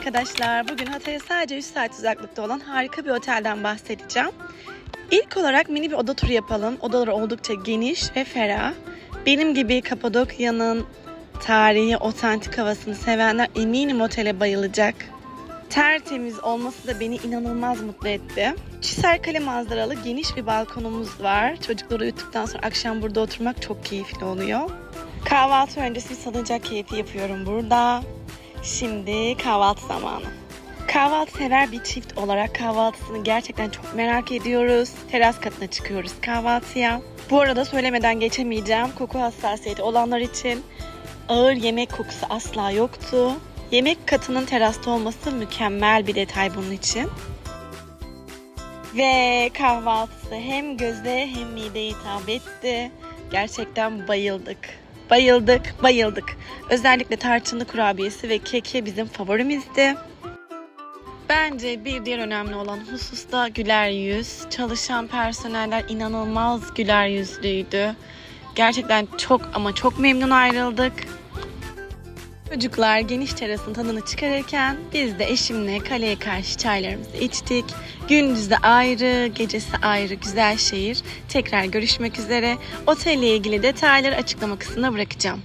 arkadaşlar. Bugün Hatay'a sadece 3 saat uzaklıkta olan harika bir otelden bahsedeceğim. İlk olarak mini bir oda turu yapalım. Odaları oldukça geniş ve ferah. Benim gibi Kapadokya'nın tarihi, otantik havasını sevenler eminim otele bayılacak. Tertemiz olması da beni inanılmaz mutlu etti. Çiserkale manzaralı geniş bir balkonumuz var. Çocukları uyuttuktan sonra akşam burada oturmak çok keyifli oluyor. Kahvaltı öncesi bir salıncak keyfi yapıyorum burada. Şimdi kahvaltı zamanı. Kahvaltı sever bir çift olarak kahvaltısını gerçekten çok merak ediyoruz. Teras katına çıkıyoruz kahvaltıya. Bu arada söylemeden geçemeyeceğim. Koku hassasiyeti olanlar için ağır yemek kokusu asla yoktu. Yemek katının terasta olması mükemmel bir detay bunun için. Ve kahvaltısı hem göze hem mideye hitap etti. Gerçekten bayıldık. Bayıldık, bayıldık. Özellikle tarçınlı kurabiyesi ve keki bizim favorimizdi. Bence bir diğer önemli olan husus da güler yüz. Çalışan personeller inanılmaz güler yüzlüydü. Gerçekten çok ama çok memnun ayrıldık. Çocuklar geniş terasın tadını çıkarırken biz de eşimle kaleye karşı çaylarımızı içtik. Gündüzde ayrı, gecesi ayrı güzel şehir. Tekrar görüşmek üzere. Otelle ilgili detayları açıklama kısmına bırakacağım.